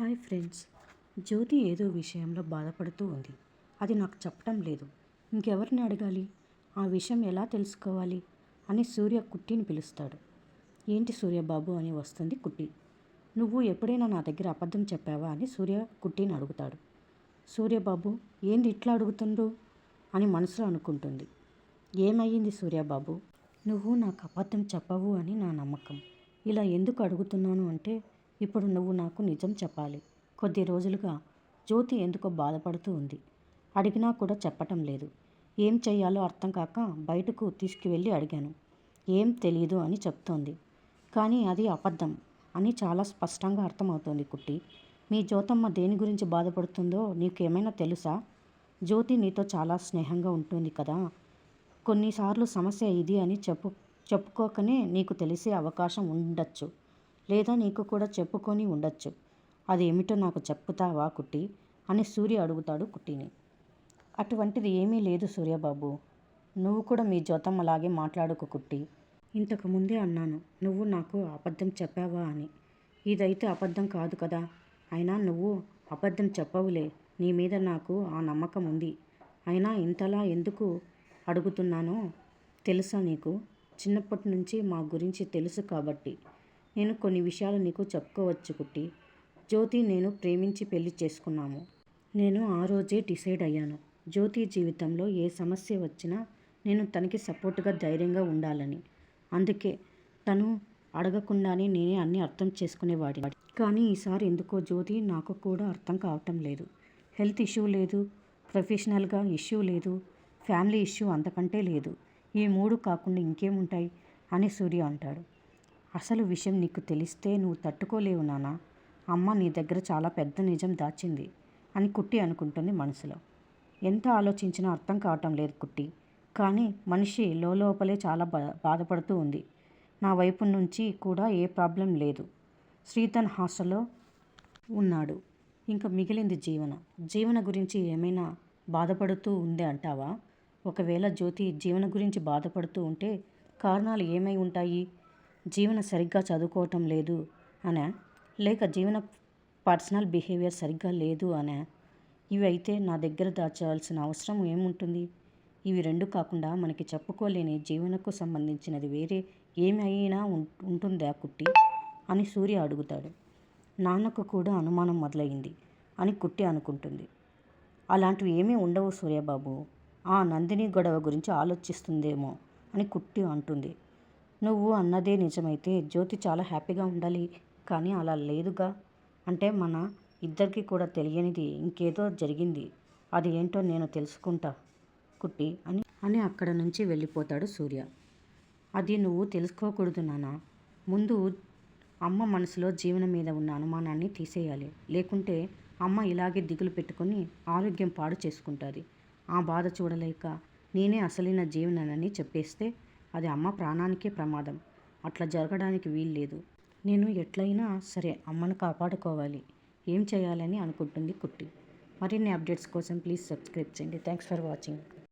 Hi friends. జ్యోతి ఏదో విషయంలో బాధపడుతూ ఉంది. అది నాకు చెప్పటం లేదు. ఇంకెవరిని అడగాలి? ఆ విషయం ఎలా తెలుసుకోవాలి? అని సూర్య కుట్టిని పిలుస్తాడు. ఏంటి సూర్యబాబు అని వస్తుంది కుట్టి. నువ్వు ఎప్పుడైనా నా దగ్గర అబద్ధం చెప్పావా? అని సూర్య కుట్టిని అడుగుతాడు. సూర్యబాబు ఏంది ఇట్లా అడుగుతుండ్రు? అని మనసులో అనుకుంటుంది. ఏమయ్యింది సూర్యబాబు నువ్వు నాకు అబద్ధం చెప్పవు అని నా నమ్మకం. ఇలా ఎందుకు అడుగుతున్నాను అంటే ఇప్పుడు నువ్వు నాకు నిజం చెప్పాలి. కొద్ది రోజులుగా జ్యోతి ఎందుకో బాధపడుతూ ఉంది. అడిగినా కూడా చెప్పటం లేదు. ఏం చెయ్యాలో అర్థం కాక బయటకు తీసుకువెళ్ళి అడిగాను. ఏం తెలియదు అని చెప్తోంది. కానీ అది అబద్ధం అని చాలా స్పష్టంగా అర్థమవుతోంది కుట్టి. మీ జ్యోతమ్మ దేని గురించి బాధపడుతుందో నీకేమైనా తెలుసా? జ్యోతి నీతో చాలా స్నేహంగా ఉంటుంది కదా. కొన్నిసార్లు సమస్య ఇది అని చెప్పు చెప్పుకోకనే నీకు తెలిసే అవకాశం ఉండొచ్చు. లేదా నీకు కూడా చెప్పుకొని ఉండొచ్చు. అది ఏమిటో నాకు చెప్పుతావా కుట్టి? అని సూర్య అడుగుతాడు కుట్టిని. అటువంటిది ఏమీ లేదు సూర్యబాబు. నువ్వు కూడా మీ జ్యోతమ్మలాగే మాట్లాడుకు కుట్టి. ఇంతకు ముందే అన్నాను నువ్వు నాకు అబద్ధం చెప్పావా అని. ఇదైతే అబద్ధం కాదు కదా. అయినా నువ్వు అబద్ధం చెప్పవులే. నీ మీద నాకు ఆ నమ్మకం ఉంది. అయినా ఇంతలా ఎందుకు అడుగుతున్నానో తెలుసా నీకు? చిన్నప్పటి నుంచి మా గురించి తెలుసు కాబట్టి. నేను కొన్ని విషయాలు నీకు చెప్పుకోవచ్చు కుట్టి. జ్యోతి నేను ప్రేమించి పెళ్ళి చేసుకున్నాము. నేను ఆ రోజే డిసైడ్ అయ్యాను. జ్యోతి జీవితంలో ఏ సమస్య వచ్చినా నేను తనకి సపోర్ట్గా ధైర్యంగా ఉండాలని. అందుకే తను అడగకుండానే నేనే అన్నీ అర్థం చేసుకునేవాడి కానీ ఈసారి ఎందుకో జ్యోతి నాకు కూడా అర్థం కావటం లేదు. హెల్త్ ఇష్యూ లేదు ప్రొఫెషనల్గా ఇష్యూ లేదు ఫ్యామిలీ ఇష్యూ అంతకంటే లేదు. ఈ మూడు కాకుండా ఇంకేముంటాయి? అని సూర్య అంటాడు. అసలు విషయం నీకు తెలిస్తే నువ్వు తట్టుకోలేవు నానా అమ్మ నీ దగ్గర చాలా పెద్ద నిజం దాచింది అని కుట్టి అనుకుంటుంది మనసులో. ఎంత ఆలోచించినా అర్థం కావటం లేదు కుట్టి. కానీ మనిషి లోపలే చాలా బా బాధపడుతూ ఉంది. నా వైపు నుంచి కూడా ఏ ప్రాబ్లం లేదు. శ్రీధన్ హాస్టల్లో ఉన్నాడు. ఇంకా మిగిలింది జీవన. జీవన గురించి ఏమైనా బాధపడుతూ ఉంది అంటావా? ఒకవేళ జ్యోతి జీవన గురించి బాధపడుతూ ఉంటే కారణాలు ఏమై ఉంటాయి? జీవన సరిగ్గా చదువుకోవటం లేదు అనే లేక జీవన పర్సనల్ బిహేవియర్ సరిగ్గా లేదు అనే ఇవి అయితే నా దగ్గర దాచాల్సిన అవసరం ఏముంటుంది? ఇవి రెండు కాకుండా మనకి చెప్పుకోలేని జీవనకు సంబంధించినది వేరే ఏమి అయినా ఉంటుందా కుట్టి? అని సూర్య అడుగుతాడు. నాన్నకు కూడా అనుమానం మొదలైంది అని కుట్టి అనుకుంటుంది. అలాంటివి ఏమీ ఉండవు సూర్యబాబు. ఆ నందిని గొడవ గురించి ఆలోచిస్తుందేమో అని కుట్టి అంటుంది. నువ్వు అన్నదే నిజమైతే జ్యోతి చాలా హ్యాపీగా ఉండాలి. కానీ అలా లేదుగా. అంటే మన ఇద్దరికి కూడా తెలియనిది ఇంకేదో జరిగింది. అది ఏంటో నేను తెలుసుకుంటా కుట్టి అని అని అక్కడ నుంచి వెళ్ళిపోతాడు సూర్య. అది నువ్వు తెలుసుకోకూడదు నాన్న. ముందు అమ్మ మనసులో జీవనం మీద ఉన్న అనుమానాన్ని తీసేయాలి. లేకుంటే అమ్మ ఇలాగే దిగులు పెట్టుకొని ఆరోగ్యం పాడు చేసుకుంటుంది. ఆ బాధ చూడలేక నేనే అసలైన జీవనని చెప్పేస్తే అది అమ్మ ప్రాణానికే ప్రమాదం. అట్లా జరగడానికి వీల్లేదు. నేను ఎట్లయినా సరే అమ్మను కాపాడుకోవాలి. ఏం చేయాలని అనుకుంటుంది కుట్టి. మరిన్ని అప్డేట్స్ కోసం ప్లీజ్ సబ్స్క్రైబ్ చేయండి. Thanks for watching.